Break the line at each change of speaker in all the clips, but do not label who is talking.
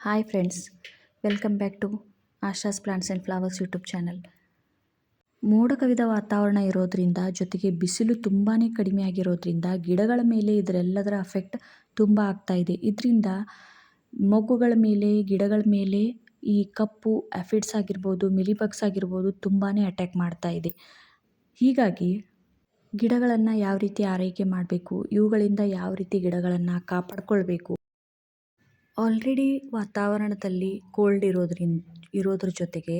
Hi friends welcome back to Asha's plants and flowers YouTube channel ಮೋಡ ಕವಿದ ವಾತಾವರಣ ಇರೋದ್ರಿಂದ, ಜೊತೆಗೆ ಬಿಸಿಲು ತುಂಬಾ ಕಡಿಮೆ ಆಗಿರೋದ್ರಿಂದ ಗಿಡಗಳ ಮೇಲೆ ಇದರೆಲ್ಲದರ ಅಫೆಕ್ಟ್ ತುಂಬ ಆಗ್ತಾ ಇದೆ. ಇದರಿಂದ ಮೊಗ್ಗುಗಳ ಮೇಲೆ, ಗಿಡಗಳ ಮೇಲೆ ಈ ಕಪ್ಪು ಆಫಿಡ್ಸ್ ಆಗಿರ್ಬೋದು ಮಿಲಿಬಗ್ಸ್ ಆಗಿರ್ಬೋದು ತುಂಬಾ ಅಟ್ಯಾಕ್ ಮಾಡ್ತಾ ಇದೆ. ಹೀಗಾಗಿ ಗಿಡಗಳನ್ನು ಯಾವ ರೀತಿ ಆರೈಕೆ ಮಾಡಬೇಕು, ಇವುಗಳಿಂದ ಯಾವ ರೀತಿ ಗಿಡಗಳನ್ನು ಕಾಪಾಡ್ಕೊಳ್ಬೇಕು ಆಲ್ರೆಡಿ ವಾತಾವರಣದಲ್ಲಿ ಕೋಲ್ಡ್ ಇರೋದ್ರಿಂದ ಇರೋದ್ರ ಜೊತೆಗೆ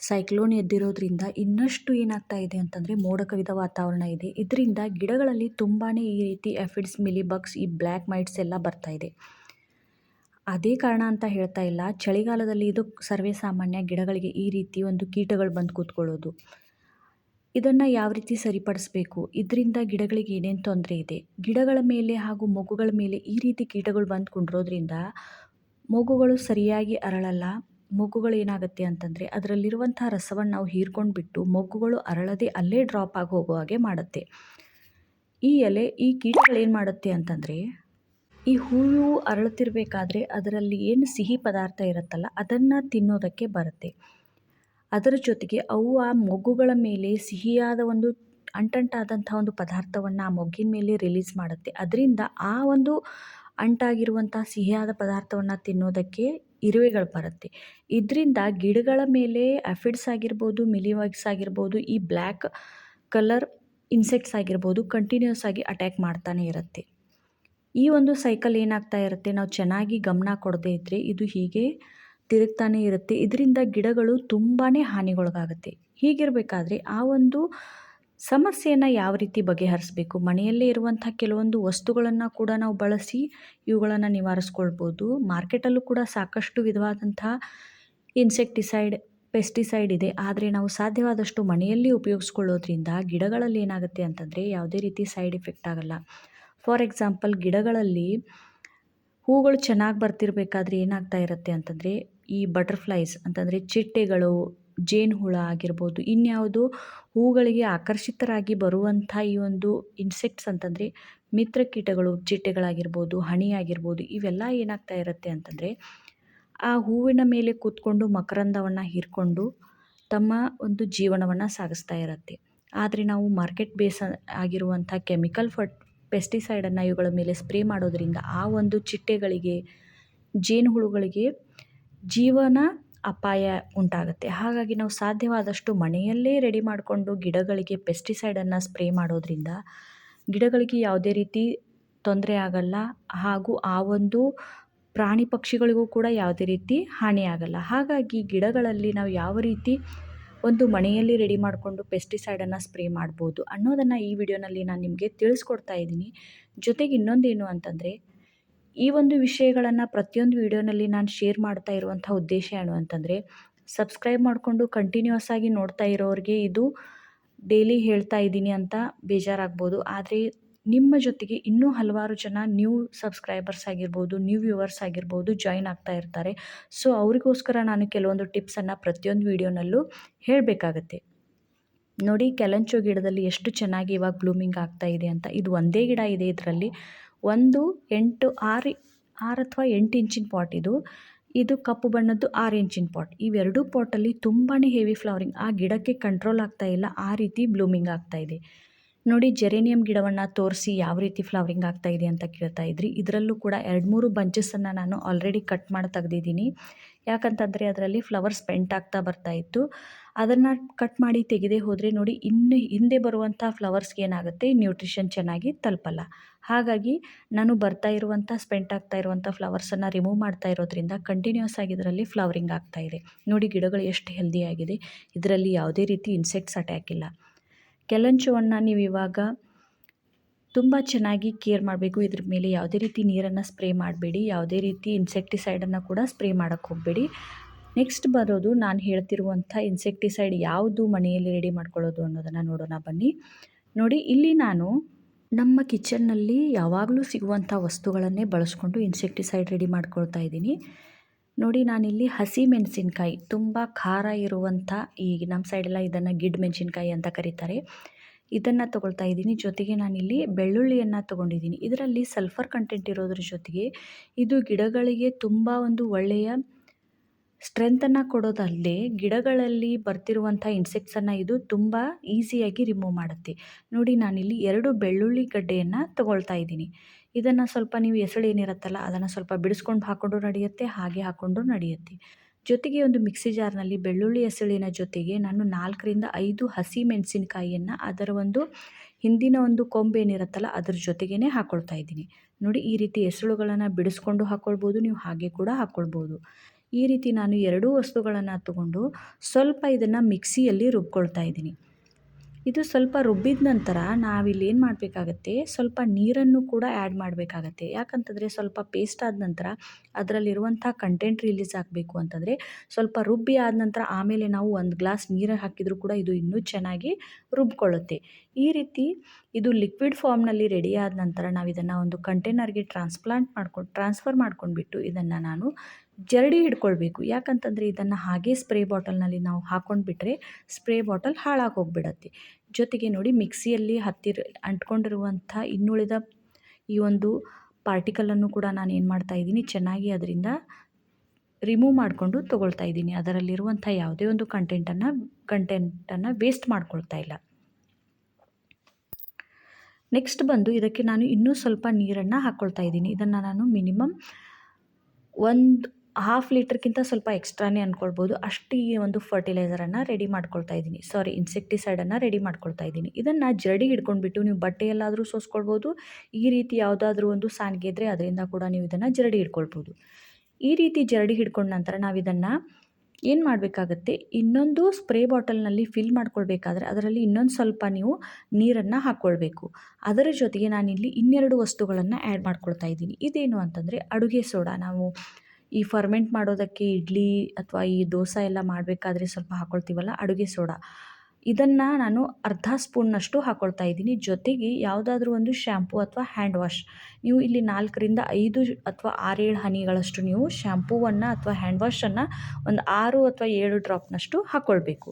ಸೈಕ್ಲೋನ್ ಎದ್ದಿರೋದ್ರಿಂದ ಇನ್ನಷ್ಟು ಏನಾಗ್ತಾ ಇದೆ ಅಂತಂದರೆ ಮೋಡ ಕವಿದ ವಾತಾವರಣ ಇದೆ. ಇದರಿಂದ ಗಿಡಗಳಲ್ಲಿ ತುಂಬಾ ಈ ರೀತಿ ಎಫಿಡ್ಸ್ ಮಿಲಿಬಗ್ಸ್ ಈ ಬ್ಲ್ಯಾಕ್ ಮೈಟ್ಸ್ ಎಲ್ಲ ಬರ್ತಾ ಇದೆ. ಅದೇ ಕಾರಣ ಅಂತ ಹೇಳ್ತಾ ಇಲ್ಲ. ಚಳಿಗಾಲದಲ್ಲಿ ಇದು ಸರ್ವೇ ಸಾಮಾನ್ಯ ಗಿಡಗಳಿಗೆ ಈ ರೀತಿ ಒಂದು ಕೀಟಗಳು ಬಂದು ಕೂತ್ಕೊಳ್ಳೋದು. ಇದನ್ನು ಯಾವ ರೀತಿ ಸರಿಪಡಿಸ್ಬೇಕು? ಇದರಿಂದ ಗಿಡಗಳಿಗೆ ಏನೇನು ತೊಂದರೆ ಇದೆ? ಗಿಡಗಳ ಮೇಲೆ ಹಾಗೂ ಮೊಗ್ಗುಗಳ ಮೇಲೆ ಈ ರೀತಿ ಕೀಟಗಳು ಬಂದು ಕುಂಡ್ರೋದ್ರಿಂದ ಮೊಗ್ಗುಗಳು ಸರಿಯಾಗಿ ಅರಳಲ್ಲ. ಮೊಗ್ಗುಗಳು ಏನಾಗುತ್ತೆ ಅಂತಂದರೆ ಅದರಲ್ಲಿರುವಂಥ ರಸವನ್ನು ನಾವು ಹೀರ್ಕೊಂಡು ಬಿಟ್ಟು ಮೊಗ್ಗುಗಳು ಅರಳದೆ ಅಲ್ಲೇ ಡ್ರಾಪ್ ಆಗಿ ಹೋಗೋ ಹಾಗೆ ಮಾಡುತ್ತೆ. ಈ ಎಲೆ, ಈ ಕೀಟಗಳು ಏನು ಮಾಡುತ್ತೆ ಅಂತಂದರೆ ಈ ಹೂವು ಅರಳುತ್ತಿರಬೇಕಾದ್ರೆ ಅದರಲ್ಲಿ ಏನು ಸಿಹಿ ಪದಾರ್ಥ ಇರುತ್ತಲ್ಲ ಅದನ್ನು ತಿನ್ನೋದಕ್ಕೆ ಬರುತ್ತೆ. ಅದರ ಜೊತೆಗೆ ಅವು ಆ ಮೊಗ್ಗುಗಳ ಮೇಲೆ ಸಿಹಿಯಾದ ಒಂದು ಅಂಟಂಟಾದಂಥ ಒಂದು ಪದಾರ್ಥವನ್ನು ಆ ಮೊಗ್ಗಿನ ಮೇಲೆ ರಿಲೀಸ್ ಮಾಡುತ್ತೆ. ಅದರಿಂದ ಆ ಒಂದು ಅಂಟಾಗಿರುವಂಥ ಸಿಹಿಯಾದ ಪದಾರ್ಥವನ್ನು ತಿನ್ನೋದಕ್ಕೆ ಇರುವೆಗಳು ಬರುತ್ತೆ. ಇದರಿಂದ ಗಿಡಗಳ ಮೇಲೆ ಅಫಿಡ್ಸ್ ಆಗಿರ್ಬೋದು ಮಿಲಿವಾಗ್ಸ್ ಆಗಿರ್ಬೋದು, ಈ ಬ್ಲ್ಯಾಕ್ ಕಲರ್ ಇನ್ಸೆಕ್ಟ್ಸ್ ಆಗಿರ್ಬೋದು ಕಂಟಿನ್ಯೂಸ್ ಆಗಿ ಅಟ್ಯಾಕ್ ಮಾಡ್ತಾನೆ ಇರುತ್ತೆ. ಈ ಒಂದು ಸೈಕಲ್ ಏನಾಗ್ತಾ ಇರುತ್ತೆ? ನಾವು ಚೆನ್ನಾಗಿ ಗಮನ ಕೊಡದೇ ಇದ್ದರೆ ಇದು ಹೀಗೆ ತಿರುಗ್ತಾನೆ ಇರುತ್ತೆ. ಇದರಿಂದ ಗಿಡಗಳು ತುಂಬಾ ಹಾನಿಗೊಳಗಾಗುತ್ತೆ. ಹೀಗಿರಬೇಕಾದ್ರೆ ಆ ಒಂದು ಸಮಸ್ಯೆಯನ್ನು ಯಾವ ರೀತಿ ಬಗೆಹರಿಸಬೇಕು? ಮನೆಯಲ್ಲೇ ಇರುವಂಥ ಕೆಲವೊಂದು ವಸ್ತುಗಳನ್ನು ಕೂಡ ನಾವು ಬಳಸಿ ಇವುಗಳನ್ನು ನಿವಾರಿಸ್ಕೊಳ್ಬೋದು. ಮಾರ್ಕೆಟಲ್ಲೂ ಕೂಡ ಸಾಕಷ್ಟು ವಿಧವಾದಂಥ ಇನ್ಸೆಕ್ಟಿಸೈಡ್, ಪೆಸ್ಟಿಸೈಡ್ ಇದೆ. ಆದರೆ ನಾವು ಸಾಧ್ಯವಾದಷ್ಟು ಮನೆಯಲ್ಲಿ ಉಪಯೋಗಿಸ್ಕೊಳ್ಳೋದ್ರಿಂದ ಗಿಡಗಳಲ್ಲಿ ಏನಾಗುತ್ತೆ ಅಂತಂದರೆ ಯಾವುದೇ ರೀತಿ ಸೈಡ್ ಎಫೆಕ್ಟ್ ಆಗಲ್ಲ. ಫಾರ್ ಎಕ್ಸಾಂಪಲ್, ಗಿಡಗಳಲ್ಲಿ ಹೂಗಳು ಚೆನ್ನಾಗಿ ಬರ್ತಿರಬೇಕಾದ್ರೆ ಏನಾಗ್ತಾ ಇರುತ್ತೆ ಅಂತಂದರೆ ಈ ಬಟರ್ಫ್ಲೈಸ್ ಅಂತಂದರೆ ಚಿಟ್ಟೆಗಳು ಜೇನುಹುಳ ಆಗಿರ್ಬೋದು, ಇನ್ಯಾವುದು ಹೂಗಳಿಗೆ ಆಕರ್ಷಿತರಾಗಿ ಬರುವಂಥ ಈ ಒಂದು ಇನ್ಸೆಕ್ಟ್ಸ್ ಅಂತಂದರೆ ಮಿತ್ರ ಕೀಟಗಳು, ಚಿಟ್ಟೆಗಳಾಗಿರ್ಬೋದು ಹಣಿ ಆಗಿರ್ಬೋದು ಇವೆಲ್ಲ ಏನಾಗ್ತಾ ಇರುತ್ತೆ ಅಂತಂದರೆ ಆ ಹೂವಿನ ಮೇಲೆ ಕೂತ್ಕೊಂಡು ಮಕರಂದವನ್ನು ಹೀರಿಕೊಂಡು ತಮ್ಮ ಒಂದು ಜೀವನವನ್ನು ಸಾಗಿಸ್ತಾ ಇರುತ್ತೆ. ಆದರೆ ನಾವು ಮಾರ್ಕೆಟ್ ಬೇಸ್ ಆಗಿರುವಂಥ ಕೆಮಿಕಲ್ ಫರ್ಟ್ ಪೆಸ್ಟಿಸೈಡನ್ನು ಇವುಗಳ ಮೇಲೆ ಸ್ಪ್ರೇ ಮಾಡೋದರಿಂದ ಆ ಒಂದು ಚಿಟ್ಟೆಗಳಿಗೆ ಜೇನುಹುಳುಗಳಿಗೆ ಜೀವನ ಅಪಾಯ ಉಂಟಾಗುತ್ತೆ. ಹಾಗಾಗಿ ನಾವು ಸಾಧ್ಯವಾದಷ್ಟು ಮನೆಯಲ್ಲೇ ರೆಡಿ ಮಾಡಿಕೊಂಡು ಗಿಡಗಳಿಗೆ ಪೆಸ್ಟಿಸೈಡನ್ನು ಸ್ಪ್ರೇ ಮಾಡೋದರಿಂದ ಗಿಡಗಳಿಗೆ ಯಾವುದೇ ರೀತಿ ತೊಂದರೆ ಆಗಲ್ಲ. ಹಾಗೂ ಆ ಒಂದು ಪ್ರಾಣಿ ಪಕ್ಷಿಗಳಿಗೂ ಕೂಡ ಯಾವುದೇ ರೀತಿ ಹಾನಿಯಾಗಲ್ಲ ಹಾಗಾಗಿ ಗಿಡಗಳಲ್ಲಿ ನಾವು ಯಾವ ರೀತಿ ಒಂದು ಮನೆಯಲ್ಲಿ ರೆಡಿ ಮಾಡಿಕೊಂಡು ಪೆಸ್ಟಿಸೈಡನ್ನು ಸ್ಪ್ರೇ ಮಾಡ್ಬೋದು ಅನ್ನೋದನ್ನು ಈ ವಿಡಿಯೋನಲ್ಲಿ ನಾನು ನಿಮಗೆ ತಿಳಿಸ್ಕೊಡ್ತಾ ಇದ್ದೀನಿ. ಜೊತೆಗೆ ಇನ್ನೊಂದೇನು ಅಂತಂದರೆ ಈ ಒಂದು ವಿಷಯಗಳನ್ನು ಪ್ರತಿಯೊಂದು ವಿಡಿಯೋನಲ್ಲಿ ನಾನು ಶೇರ್ ಮಾಡ್ತಾ ಇರುವಂಥ ಉದ್ದೇಶ ಏನು ಅಂತಂದರೆ ಸಬ್ಸ್ಕ್ರೈಬ್ ಮಾಡಿಕೊಂಡು ಕಂಟಿನ್ಯೂಸ್ ಆಗಿ ನೋಡ್ತಾ ಇರೋರಿಗೆ ಇದು ಡೈಲಿ ಹೇಳ್ತಾ ಇದ್ದೀನಿ ಅಂತ ಬೇಜಾರಾಗ್ಬೋದು. ಆದರೆ ನಿಮ್ಮ ಜೊತೆಗೆ ಇನ್ನೂ ಹಲವಾರು ಜನ ನ್ಯೂ ಸಬ್ಸ್ಕ್ರೈಬರ್ಸ್ ಆಗಿರ್ಬೋದು ನ್ಯೂ ವ್ಯೂವರ್ಸ್ ಆಗಿರ್ಬೋದು ಜಾಯಿನ್ ಆಗ್ತಾ ಇರ್ತಾರೆ. ಸೊ ಅವರಿಗೋಸ್ಕರ ನಾನು ಕೆಲವೊಂದು ಟಿಪ್ಸನ್ನು ಪ್ರತಿಯೊಂದು ವಿಡಿಯೋನಲ್ಲೂ ಹೇಳಬೇಕಾಗತ್ತೆ. ನೋಡಿ ಕೆಲಂಚು ಗಿಡದಲ್ಲಿ ಎಷ್ಟು ಚೆನ್ನಾಗಿ ಇವಾಗ ಬ್ಲೂಮಿಂಗ್ ಆಗ್ತಾ ಇದೆ ಅಂತ. ಇದು ಒಂದೇ ಗಿಡ ಇದೆ ಇದರಲ್ಲಿ. ಒಂದು ಎಂಟು ಆರು ಆರು ಅಥವಾ ಎಂಟು ಇಂಚಿನ ಪಾಟ್ ಇದು. ಇದು ಕಪ್ಪು ಬಣ್ಣದ್ದು ಆರು ಇಂಚಿನ ಪಾಟ್. ಇವೆರಡೂ ಪಾಟಲ್ಲಿ ತುಂಬಾ ಹೆವಿ ಫ್ಲವರಿಂಗ್ ಆ ಗಿಡಕ್ಕೆ ಕಂಟ್ರೋಲ್ ಆಗ್ತಾ ಇಲ್ಲ. ಆ ರೀತಿ ಬ್ಲೂಮಿಂಗ್ ಆಗ್ತಾ ಇದೆ. ನೋಡಿ ಜೆರೇನಿಯಂ ಗಿಡವನ್ನು ತೋರಿಸಿ ಯಾವ ರೀತಿ ಫ್ಲವರಿಂಗ್ ಆಗ್ತಾ ಇದೆ ಅಂತ ಕೇಳ್ತಾ ಇದ್ರಿ. ಇದರಲ್ಲೂ ಕೂಡ ಎರಡು ಮೂರು ಬಂಚಸ್ಸನ್ನು ನಾನು ಆಲ್ರೆಡಿ ಕಟ್ ಮಾಡಿ ತೆಗೆದಿದ್ದೀನಿ. ಯಾಕಂತಂದರೆ ಅದರಲ್ಲಿ ಫ್ಲವರ್ಸ್ ಸ್ಪೆಂಟ್ ಆಗ್ತಾ ಬರ್ತಾ ಇತ್ತು. ಅದನ್ನು ಕಟ್ ಮಾಡಿ ತೆಗೆದೇ ಹೋದರೆ ನೋಡಿ ಇನ್ನು ಹಿಂದೆ ಬರುವಂಥ ಫ್ಲವರ್ಸ್ಗೆ ಏನಾಗುತ್ತೆ? ನ್ಯೂಟ್ರಿಷನ್ ಚೆನ್ನಾಗಿ ತಲುಪಲ್ಲ. ಹಾಗಾಗಿ ನಾನು ಬರ್ತಾ ಇರುವಂಥ ಸ್ಪೆಂಟ್ ಆಗ್ತಾ ಇರುವಂಥ ಫ್ಲವರ್ಸನ್ನು ರಿಮೂವ್ ಮಾಡ್ತಾ ಇರೋದ್ರಿಂದ ಕಂಟಿನ್ಯೂಸ್ ಆಗಿ ಇದರಲ್ಲಿ ಫ್ಲವರಿಂಗ್ ಆಗ್ತಾ ಇದೆ. ನೋಡಿ ಗಿಡಗಳು ಎಷ್ಟು ಹೆಲ್ದಿಯಾಗಿದೆ ಇದರಲ್ಲಿ ಯಾವುದೇ ರೀತಿ ಇನ್ಸೆಕ್ಟ್ಸ್ ಅಟ್ಯಾಕ್ ಇಲ್ಲ. ಕೆಲಂಚುವನ್ನು ನೀವು ಇವಾಗ ತುಂಬ ಚೆನ್ನಾಗಿ ಕೇರ್ ಮಾಡಬೇಕು. ಇದ್ರ ಮೇಲೆ ಯಾವುದೇ ರೀತಿ ನೀರನ್ನು ಸ್ಪ್ರೇ ಮಾಡಬೇಡಿ. ಯಾವುದೇ ರೀತಿ ಇನ್ಸೆಕ್ಟಿಸೈಡನ್ನು ಕೂಡ ಸ್ಪ್ರೇ ಮಾಡೋಕ್ಕೆ ಹೋಗಬೇಡಿ. ನೆಕ್ಸ್ಟ್ ಬರೋದು ನಾನು ಹೇಳ್ತಿರುವಂಥ ಇನ್ಸೆಕ್ಟಿಸೈಡ್ ಯಾವುದು ಮನೆಯಲ್ಲಿ ರೆಡಿ ಮಾಡ್ಕೊಳ್ಳೋದು ಅನ್ನೋದನ್ನು ನೋಡೋಣ ಬನ್ನಿ. ನೋಡಿ, ಇಲ್ಲಿ ನಾನು ನಮ್ಮ ಕಿಚನ್ನಲ್ಲಿ ಯಾವಾಗಲೂ ಸಿಗುವಂಥ ವಸ್ತುಗಳನ್ನೇ ಬಳಸ್ಕೊಂಡು ಇನ್ಸೆಕ್ಟಿಸೈಡ್ ರೆಡಿ ಮಾಡ್ಕೊಳ್ತಾ ಇದ್ದೀನಿ. ನೋಡಿ, ನಾನಿಲ್ಲಿ ಹಸಿ ಮೆಣಸಿನ್ಕಾಯಿ, ತುಂಬ ಖಾರ ಇರುವಂಥ ಈ ನಮ್ಮ ಸೈಡೆಲ್ಲ ಇದನ್ನು ಗಿಡ್ ಮೆಣಸಿನ್ಕಾಯಿ ಅಂತ ಕರೀತಾರೆ. ಇದನ್ನು ತಗೊಳ್ತಾ ಇದ್ದೀನಿ. ಜೊತೆಗೆ ನಾನಿಲ್ಲಿ ಬೆಳ್ಳುಳ್ಳಿಯನ್ನು ತಗೊಂಡಿದ್ದೀನಿ. ಇದರಲ್ಲಿ ಸಲ್ಫರ್ ಕಂಟೆಂಟ್ ಇರೋದ್ರ ಜೊತೆಗೆ ಇದು ಗಿಡಗಳಿಗೆ ತುಂಬ ಒಂದು ಒಳ್ಳೆಯ ಸ್ಟ್ರೆಂಥನ್ನು ಕೊಡೋದಲ್ಲದೆ ಗಿಡಗಳಲ್ಲಿ ಬರ್ತಿರುವಂಥ ಇನ್ಸೆಕ್ಟ್ಸನ್ನು ಇದು ತುಂಬ ಈಸಿಯಾಗಿ ರಿಮೂವ್ ಮಾಡುತ್ತೆ. ನೋಡಿ, ನಾನಿಲ್ಲಿ ಎರಡು ಬೆಳ್ಳುಳ್ಳಿ ಗಡ್ಡೆಯನ್ನು ತಗೊಳ್ತಾ ಇದ್ದೀನಿ. ಇದನ್ನು ಸ್ವಲ್ಪ ನೀವು ಎಸಳು ಏನಿರುತ್ತಲ್ಲ, ಅದನ್ನು ಸ್ವಲ್ಪ ಬಿಡಿಸ್ಕೊಂಡು ಹಾಕ್ಕೊಂಡು ನಡೆಯುತ್ತೆ, ಹಾಗೆ ಹಾಕ್ಕೊಂಡು ನಡೆಯುತ್ತೆ. ಜೊತೆಗೆ ಒಂದು ಮಿಕ್ಸಿ ಜಾರ್ನಲ್ಲಿ ಬೆಳ್ಳುಳ್ಳಿ ಎಸಳಿನ ಜೊತೆಗೆ ನಾನು ನಾಲ್ಕರಿಂದ ಐದು ಹಸಿ ಮೆಣಸಿನಕಾಯಿಯನ್ನು ಅದರ ಒಂದು ಹಿಂದಿನ ಒಂದು ಕೊಂಬೇನಿರುತ್ತಲ್ಲ ಅದ್ರ ಜೊತೆಗೇ ಹಾಕ್ಕೊಳ್ತಾ ಇದ್ದೀನಿ. ನೋಡಿ, ಈ ರೀತಿ ಎಸಳುಗಳನ್ನು ಬಿಡಿಸ್ಕೊಂಡು ಹಾಕ್ಕೊಳ್ಬೋದು ನೀವು ಹಾಗೆ ಕೂಡ ಹಾಕ್ಕೊಳ್ಬೋದು ಈ ರೀತಿ ನಾನು ಎರಡೂ ವಸ್ತುಗಳನ್ನು ತಗೊಂಡು ಸ್ವಲ್ಪ ಇದನ್ನು ಮಿಕ್ಸಿಯಲ್ಲಿ ರುಬ್ಕೊಳ್ತಾ ಇದ್ದೀನಿ. ಇದು ಸ್ವಲ್ಪ ರುಬ್ಬಿದ ನಂತರ ನಾವಿಲ್ಲಿ ಏನು ಮಾಡಬೇಕಾಗತ್ತೆ, ಸ್ವಲ್ಪ ನೀರನ್ನು ಕೂಡ ಆ್ಯಡ್ ಮಾಡಬೇಕಾಗತ್ತೆ. ಯಾಕಂತಂದರೆ ಸ್ವಲ್ಪ ಪೇಸ್ಟ್ ಆದ ನಂತರ ಅದರಲ್ಲಿರುವಂಥ ಕಂಟೆಂಟ್ ರಿಲೀಸ್ ಆಗಬೇಕು ಅಂತಂದರೆ ಸ್ವಲ್ಪ ರುಬ್ಬಿ ಆದ ನಂತರ ಆಮೇಲೆ ನಾವು ಒಂದು ಗ್ಲಾಸ್ ನೀರು ಹಾಕಿದರೂ ಕೂಡ ಇದು ಇನ್ನೂ ಚೆನ್ನಾಗಿ ರುಬ್ಕೊಳ್ಳುತ್ತೆ. ಈ ರೀತಿ ಇದು ಲಿಕ್ವಿಡ್ ಫಾರ್ಮ್ನಲ್ಲಿ ರೆಡಿ ಆದ ನಂತರ ನಾವು ಇದನ್ನು ಒಂದು ಕಂಟೈನರ್ಗೆ ಟ್ರಾನ್ಸ್ಪ್ಲಾಂಟ್ ಮಾಡ್ಕೊಂಡು ಟ್ರಾನ್ಸ್ಫರ್ ಮಾಡ್ಕೊಂಡ್ಬಿಟ್ಟು ಇದನ್ನು ನಾನು ಜರಡಿ ಹಿಡ್ಕೊಳ್ಬೇಕು. ಯಾಕಂತಂದರೆ ಇದನ್ನು ಹಾಗೆ ಸ್ಪ್ರೇ ಬಾಟಲ್ನಲ್ಲಿ ನಾವು ಹಾಕ್ಕೊಂಡು ಬಿಟ್ಟರೆ ಸ್ಪ್ರೇ ಬಾಟಲ್ ಹಾಳಾಗಿ ಹೋಗ್ಬಿಡತ್ತೆ. ಜೊತೆಗೆ ನೋಡಿ ಮಿಕ್ಸಿಯಲ್ಲಿ ಹತ್ತಿರ ಅಂಟ್ಕೊಂಡಿರುವಂಥ ಇನ್ನುಳಿದ ಈ ಒಂದು ಪಾರ್ಟಿಕಲನ್ನು ಕೂಡ ನಾನು ಏನು ಮಾಡ್ತಾ ಇದ್ದೀನಿ, ಚೆನ್ನಾಗಿ ಅದರಿಂದ ರಿಮೂವ್ ಮಾಡಿಕೊಂಡು ತೊಗೊಳ್ತಾ ಇದ್ದೀನಿ. ಅದರಲ್ಲಿರುವಂಥ ಯಾವುದೇ ಒಂದು ಕಂಟೆಂಟನ್ನು ಕಂಟೆಂಟನ್ನು ವೇಸ್ಟ್ ಮಾಡ್ಕೊಳ್ತಾ ಇಲ್ಲ. ನೆಕ್ಸ್ಟ್ ಬಂದು ಇದಕ್ಕೆ ನಾನು ಇನ್ನೂ ಸ್ವಲ್ಪ ನೀರನ್ನು ಹಾಕ್ಕೊಳ್ತಾ ಇದ್ದೀನಿ. ಇದನ್ನು ನಾನು ಮಿನಿಮಮ್ ಒಂದು ಹಾಫ್ ಲೀಟ್ರ್ಗಿಂತ ಸ್ವಲ್ಪ ಎಕ್ಸ್ಟ್ರಾನೇ ಅಂದ್ಕೊಳ್ಬೋದು ಅಷ್ಟು ಈ ಒಂದು ಫರ್ಟಿಲೈಸರನ್ನು ರೆಡಿ ಮಾಡ್ಕೊಳ್ತಾ ಇದ್ದೀನಿ. ಸಾರಿ ಇನ್ಸೆಕ್ಟಿಸೈಡನ್ನು ರೆಡಿ ಮಾಡ್ಕೊಳ್ತಾ ಇದ್ದೀನಿ. ಇದನ್ನು ಜರಡಿ ಹಿಡ್ಕೊಂಡ್ಬಿಟ್ಟು ನೀವು ಬಟ್ಟೆಯಲ್ಲಾದರೂ ಸೋಸ್ಕೊಳ್ಬೋದು. ಈ ರೀತಿ ಯಾವುದಾದ್ರೂ ಒಂದು ಸಾಣಿಗೆ ಇದ್ದರೆ ಅದರಿಂದ ಕೂಡ ನೀವು ಇದನ್ನು ಜರಡಿ ಹಿಡ್ಕೊಳ್ಬೋದು. ಈ ರೀತಿ ಜರಡಿ ಹಿಡ್ಕೊಂಡ ನಂತರ ನಾವು ಇದನ್ನು ಏನು ಮಾಡಬೇಕಾಗತ್ತೆ? ಇನ್ನೊಂದು ಸ್ಪ್ರೇ ಬಾಟಲ್ನಲ್ಲಿ ಫಿಲ್ ಮಾಡ್ಕೊಳ್ಬೇಕಾದ್ರೆ ಅದರಲ್ಲಿ ಇನ್ನೊಂದು ಸ್ವಲ್ಪ ನೀವು ನೀರನ್ನು ಹಾಕ್ಕೊಳ್ಬೇಕು ಅದರ ಜೊತೆಗೆ ನಾನಿಲ್ಲಿ ಇನ್ನೆರಡು ವಸ್ತುಗಳನ್ನು ಆ್ಯಡ್ ಮಾಡ್ಕೊಳ್ತಾ ಇದ್ದೀನಿ. ಇದೇನು ಅಂತಂದರೆ ಅಡುಗೆ ಸೋಡಾ. ನಾವು ಈ ಫರ್ಮೆಂಟ್ ಮಾಡೋದಕ್ಕೆ ಇಡ್ಲಿ ಅಥವಾ ಈ ದೋಸೆ ಎಲ್ಲ ಮಾಡಬೇಕಾದ್ರೆ ಸ್ವಲ್ಪ ಹಾಕ್ಕೊಳ್ತೀವಲ್ಲ ಅಡುಗೆ ಸೋಡಾ. ಇದನ್ನು ನಾನು ಅರ್ಧ ಸ್ಪೂನ್ನಷ್ಟು ಹಾಕ್ಕೊಳ್ತಾ ಇದ್ದೀನಿ. ಜೊತೆಗೆ ಯಾವುದಾದ್ರೂ ಒಂದು ಶ್ಯಾಂಪು ಅಥವಾ ಹ್ಯಾಂಡ್ ವಾಶ್ ನೀವು ಇಲ್ಲಿ ನಾಲ್ಕರಿಂದ ಐದು ಅಥವಾ ಆರೇಳು ಹನಿಗಳಷ್ಟು ನೀವು ಶ್ಯಾಂಪೂವನ್ನು ಅಥವಾ ಹ್ಯಾಂಡ್ ವಾಶನ್ನು ಒಂದು ಆರು ಅಥವಾ ಏಳು ಡ್ರಾಪ್ನಷ್ಟು ಹಾಕ್ಕೊಳ್ಬೇಕು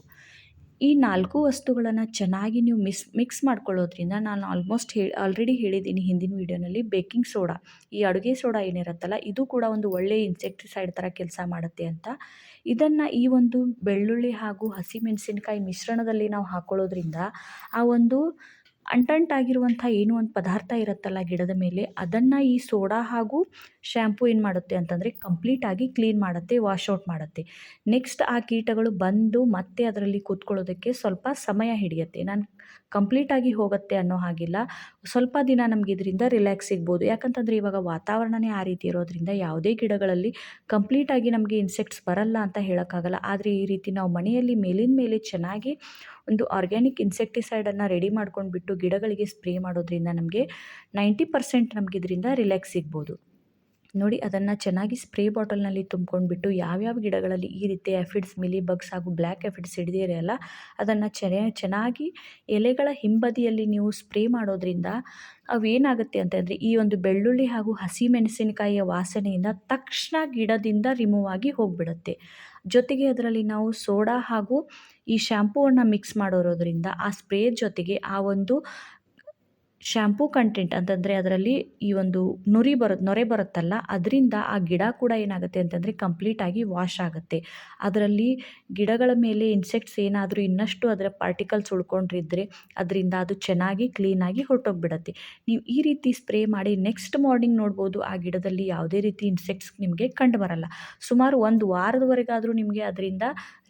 ಈ ನಾಲ್ಕು ವಸ್ತುಗಳನ್ನು ಚೆನ್ನಾಗಿ ನೀವು ಮಿಸ್ ಮಿಕ್ಸ್ ಮಾಡ್ಕೊಳ್ಳೋದ್ರಿಂದ ನಾನು ಆಲ್ಮೋಸ್ಟ್ ಹೇಳಿ ಆಲ್ರೆಡಿ ಹೇಳಿದ್ದೀನಿ ಹಿಂದಿನ ವೀಡಿಯೋನಲ್ಲಿ ಬೇಕಿಂಗ್ ಸೋಡಾ ಈ ಅಡುಗೆ ಸೋಡಾ ಏನಿರುತ್ತಲ್ಲ, ಇದು ಕೂಡ ಒಂದು ಒಳ್ಳೆಯ ಇನ್ಸೆಕ್ಟಿಸೈಡ್ ಥರ ಕೆಲಸ ಮಾಡುತ್ತೆ ಅಂತ. ಇದನ್ನು ಈ ಒಂದು ಬೆಳ್ಳುಳ್ಳಿ ಹಾಗೂ ಹಸಿಮೆಣಸಿನ್ಕಾಯಿ ಮಿಶ್ರಣದಲ್ಲಿ ನಾವು ಹಾಕ್ಕೊಳ್ಳೋದ್ರಿಂದ ಆ ಒಂದು ಅಂಟಂಟಾಗಿರುವಂಥ ಏನು ಒಂದು ಪದಾರ್ಥ ಇರುತ್ತಲ್ಲ ಗಿಡದ ಮೇಲೆ, ಅದನ್ನು ಈ ಸೋಡಾ ಹಾಗೂ ಶ್ಯಾಂಪೂ ಏನು ಮಾಡುತ್ತೆ ಅಂತಂದರೆ ಕಂಪ್ಲೀಟಾಗಿ ಕ್ಲೀನ್ ಮಾಡುತ್ತೆ, ವಾಶ್ ಮಾಡುತ್ತೆ. ನೆಕ್ಸ್ಟ್ ಆ ಕೀಟಗಳು ಬಂದು ಮತ್ತೆ ಅದರಲ್ಲಿ ಕೂತ್ಕೊಳ್ಳೋದಕ್ಕೆ ಸ್ವಲ್ಪ ಸಮಯ ಹಿಡಿಯುತ್ತೆ. ನಾನು ಕಂಪ್ಲೀಟಾಗಿ ಹೋಗುತ್ತೆ ಅನ್ನೋ ಹಾಗಿಲ್ಲ. ಸ್ವಲ್ಪ ದಿನ ನಮಗೆ ಇದರಿಂದ ರಿಲ್ಯಾಕ್ಸ್ ಸಿಗ್ಬೋದು. ಯಾಕಂತಂದರೆ ಇವಾಗ ವಾತಾವರಣನೇ ಆ ರೀತಿ ಇರೋದ್ರಿಂದ ಯಾವುದೇ ಗಿಡಗಳಲ್ಲಿ ಕಂಪ್ಲೀಟಾಗಿ ನಮಗೆ ಇನ್ಸೆಕ್ಟ್ಸ್ ಬರಲ್ಲ ಅಂತ ಹೇಳೋಕ್ಕಾಗಲ್ಲ. ಆದರೆ ಈ ರೀತಿ ನಾವು ಮನೆಯಲ್ಲಿ ಮೇಲಿನ ಮೇಲೆ ಚೆನ್ನಾಗಿ ಒಂದು ಆರ್ಗ್ಯಾನಿಕ್ ಇನ್ಸೆಕ್ಟಿಸೈಡನ್ನು ರೆಡಿ ಮಾಡ್ಕೊಂಡ್ಬಿಟ್ಟು ಗಿಡಗಳಿಗೆ ಸ್ಪ್ರೇ ಮಾಡೋದ್ರಿಂದ ನಮಗೆ ನೈಂಟಿ ಪರ್ಸೆಂಟ್ ನಮಗೆ ಇದರಿಂದ ರಿಲ್ಯಾಕ್ಸ್ ಸಿಗ್ಬೋದು. ನೋಡಿ ಅದನ್ನು ಚೆನ್ನಾಗಿ ಸ್ಪ್ರೇ ಬಾಟಲ್ನಲ್ಲಿ ತುಂಬ್ಕೊಂಡ್ಬಿಟ್ಟು ಯಾವ್ಯಾವ ಗಿಡಗಳಲ್ಲಿ ಈ ರೀತಿ ಎಫಿಡ್ಸ್ ಮಿಲಿ ಬಗ್ಸ್ ಹಾಗೂ ಬ್ಲ್ಯಾಕ್ ಎಫಿಡ್ಸ್ ಹಿಡಿದಿರಲ್ಲ ಅದನ್ನು ಚೆನ್ನ ಚೆನ್ನಾಗಿ ಎಲೆಗಳ ಹಿಂಬದಿಯಲ್ಲಿ ನೀವು ಸ್ಪ್ರೇ ಮಾಡೋದ್ರಿಂದ ಅವೇನಾಗುತ್ತೆ ಅಂತಂದರೆ ಈ ಒಂದು ಬೆಳ್ಳುಳ್ಳಿ ಹಾಗೂ ಹಸಿಮೆಣಸಿನಕಾಯಿಯ ವಾಸನೆಯಿಂದ ತಕ್ಷಣ ಗಿಡದಿಂದ ರಿಮೂವ್ ಆಗಿ ಹೋಗಿಬಿಡುತ್ತೆ. ಜೊತೆಗೆ ಅದರಲ್ಲಿ ನಾವು ಸೋಡಾ ಹಾಗೂ ಈ ಶ್ಯಾಂಪೂವನ್ನು ಮಿಕ್ಸ್ ಮಾಡೋರೋದ್ರಿಂದ ಆ ಸ್ಪ್ರೇ ಜೊತೆಗೆ ಆ ಒಂದು ಶ್ಯಾಂಪೂ ಕಂಟೆಂಟ್ ಅಂತಂದರೆ ಅದರಲ್ಲಿ ಈ ಒಂದು ನುರಿ ಬರುತ್ತೆ ನೊರೆ ಬರುತ್ತಲ್ಲ, ಅದರಿಂದ ಆ ಗಿಡ ಕೂಡ ಏನಾಗುತ್ತೆ ಅಂತಂದರೆ ಕಂಪ್ಲೀಟಾಗಿ ವಾಶ್ ಆಗುತ್ತೆ. ಅದರಲ್ಲಿ ಗಿಡಗಳ ಮೇಲೆ ಇನ್ಸೆಕ್ಟ್ಸ್ ಏನಾದರೂ ಇನ್ನಷ್ಟು ಅದರ ಪಾರ್ಟಿಕಲ್ಸ್ ಉಳ್ಕೊಂಡಿದ್ರೆ ಅದರಿಂದ ಅದು ಚೆನ್ನಾಗಿ ಕ್ಲೀನಾಗಿ ಹೊರಟೋಗ್ಬಿಡತ್ತೆ. ನೀವು ಈ ರೀತಿ ಸ್ಪ್ರೇ ಮಾಡಿ ನೆಕ್ಸ್ಟ್ ಮಾರ್ನಿಂಗ್ ನೋಡ್ಬೋದು, ಆ ಗಿಡದಲ್ಲಿ ಯಾವುದೇ ರೀತಿ ಇನ್ಸೆಕ್ಟ್ಸ್ ನಿಮಗೆ ಕಂಡು ಬರಲ್ಲ. ಸುಮಾರು ಒಂದು ವಾರದವರೆಗಾದರೂ ನಿಮಗೆ ಅದರಿಂದ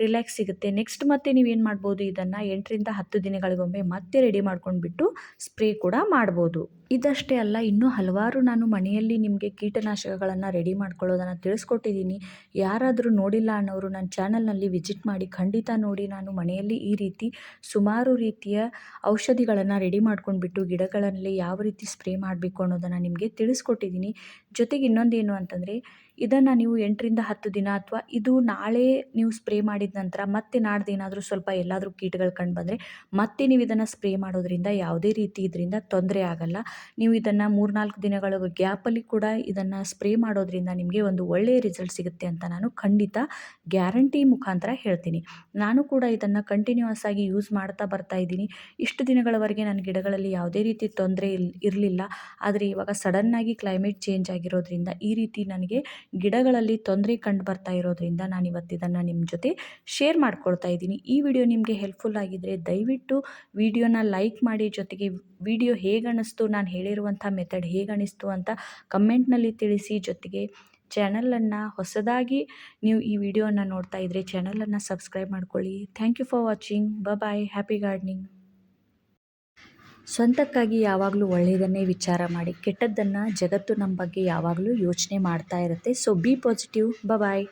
ರಿಲ್ಯಾಕ್ಸ್ ಸಿಗುತ್ತೆ. ನೆಕ್ಸ್ಟ್ ಮತ್ತೆ ನೀವೇನು ಮಾಡ್ಬೋದು, ಇದನ್ನು ಎಂಟರಿಂದ ಹತ್ತು ದಿನಗಳಿಗೊಮ್ಮೆ ಮತ್ತೆ ರೆಡಿ ಮಾಡ್ಕೊಂಡ್ಬಿಟ್ಟು ಸ್ಪ್ರೇ ಕೂಡ ಮಾಡ್ಬೋದು. ಇದಷ್ಟೇ ಅಲ್ಲ, ಇನ್ನೂ ಹಲವಾರು ನಾನು ಮನೆಯಲ್ಲಿ ನಿಮಗೆ ಕೀಟನಾಶಕಗಳನ್ನು ರೆಡಿ ಮಾಡ್ಕೊಳ್ಳೋದನ್ನು ತಿಳಿಸ್ಕೊಟ್ಟಿದ್ದೀನಿ. ಯಾರಾದರೂ ನೋಡಿಲ್ಲ ಅನ್ನೋರು ನನ್ನ ಚಾನಲ್ನಲ್ಲಿ ವಿಸಿಟ್ ಮಾಡಿ ಖಂಡಿತ ನೋಡಿ. ನಾನು ಮನೆಯಲ್ಲಿ ಈ ರೀತಿ ಸುಮಾರು ರೀತಿಯ ಔಷಧಿಗಳನ್ನು ರೆಡಿ ಮಾಡ್ಕೊಂಡ್ಬಿಟ್ಟು ಗಿಡಗಳಲ್ಲಿ ಯಾವ ರೀತಿ ಸ್ಪ್ರೇ ಮಾಡಬೇಕು ಅನ್ನೋದನ್ನು ನಿಮಗೆ ತಿಳಿಸ್ಕೊಟ್ಟಿದ್ದೀನಿ. ಜೊತೆಗೆ ಇನ್ನೊಂದೇನು ಅಂತಂದರೆ ಇದನ್ನು ನೀವು ಎಂಟರಿಂದ ಹತ್ತು ದಿನ ಅಥವಾ ಇದು ನಾಳೆ ನೀವು ಸ್ಪ್ರೇ ಮಾಡಿದ ನಂತರ ಮತ್ತೆ ನಾಡ್ದು ಏನಾದರೂ ಸ್ವಲ್ಪ ಎಲ್ಲಾದರೂ ಕೀಟಗಳು ಕಂಡು ಬಂದರೆ ಮತ್ತೆ ನೀವು ಇದನ್ನು ಸ್ಪ್ರೇ ಮಾಡೋದ್ರಿಂದ ಯಾವುದೇ ರೀತಿ ಇದರಿಂದ ತೊಂದರೆ ಆಗಲ್ಲ. ನೀವು ಇದನ್ನು ಮೂರ್ನಾಲ್ಕು ದಿನಗಳ ಗ್ಯಾಪಲ್ಲಿ ಕೂಡ ಇದನ್ನು ಸ್ಪ್ರೇ ಮಾಡೋದ್ರಿಂದ ನಿಮಗೆ ಒಂದು ಒಳ್ಳೆಯ ರಿಸಲ್ಟ್ ಸಿಗುತ್ತೆ ಅಂತ ನಾನು ಖಂಡಿತ ಗ್ಯಾರಂಟಿ ಮುಖಾಂತರ ಹೇಳ್ತೀನಿ. ನಾನು ಕೂಡ ಇದನ್ನು ಕಂಟಿನ್ಯೂಸ್ ಆಗಿ ಯೂಸ್ ಮಾಡ್ತಾ ಬರ್ತಾ ಇದ್ದೀನಿ. ಇಷ್ಟು ದಿನಗಳವರೆಗೆ ನನ್ನ ಗಿಡಗಳಲ್ಲಿ ಯಾವುದೇ ರೀತಿ ತೊಂದರೆ ಇರಲಿಲ್ಲ. ಆದರೆ ಇವಾಗ ಸಡನ್ನಾಗಿ ಕ್ಲೈಮೇಟ್ ಚೇಂಜ್ ಆಗಿರೋದ್ರಿಂದ ಈ ರೀತಿ ನನಗೆ ಗಿಡಗಳಲ್ಲಿ ತೊಂದರೆ ಕಂಡು ಬರ್ತಾ ಇರೋದ್ರಿಂದ ನಾನು ಇವತ್ತು ಇದನ್ನು ನಿಮ್ಮ ಜೊತೆ ಶೇರ್ ಮಾಡ್ಕೊಳ್ತಾ ಇದ್ದೀನಿ. ಈ ವಿಡಿಯೋ ನಿಮಗೆ ಹೆಲ್ಪ್ಫುಲ್ ಆಗಿದ್ದರೆ ದಯವಿಟ್ಟು ವಿಡಿಯೋನ ಲೈಕ್ ಮಾಡಿ, ಜೊತೆಗೆ ವಿಡಿಯೋ ಹೇಗೆ ನಾನು ಹೇಳಿರುವಂಥ ಮೆಥಡ್ ಹೇಗಣಿಸ್ತು ಅಂತ ಕಮೆಂಟ್ನಲ್ಲಿ ತಿಳಿಸಿ, ಜೊತೆಗೆ ಚಾನಲನ್ನು ಹೊಸದಾಗಿ ನೀವು ಈ ವಿಡಿಯೋನ ನೋಡ್ತಾ ಇದ್ದರೆ ಚಾನಲನ್ನು ಸಬ್ಸ್ಕ್ರೈಬ್ ಮಾಡ್ಕೊಳ್ಳಿ. Thank you for watching bye happy gardening ಸ್ವಂತಕ್ಕಾಗಿ ಯಾವಾಗಲೂ ಒಳ್ಳೆಯದನ್ನೇ ವಿಚಾರ ಮಾಡಿ, ಕೆಟ್ಟದ್ದನ್ನು ಜಗತ್ತು ನಮ್ಮ ಬಗ್ಗೆ ಯಾವಾಗಲೂ ಯೋಚನೆ ಮಾಡ್ತಾ ಇರುತ್ತೆ. ಸೊ ಬಿ ಪಾಸಿಟಿವ್ ಬಾಯ್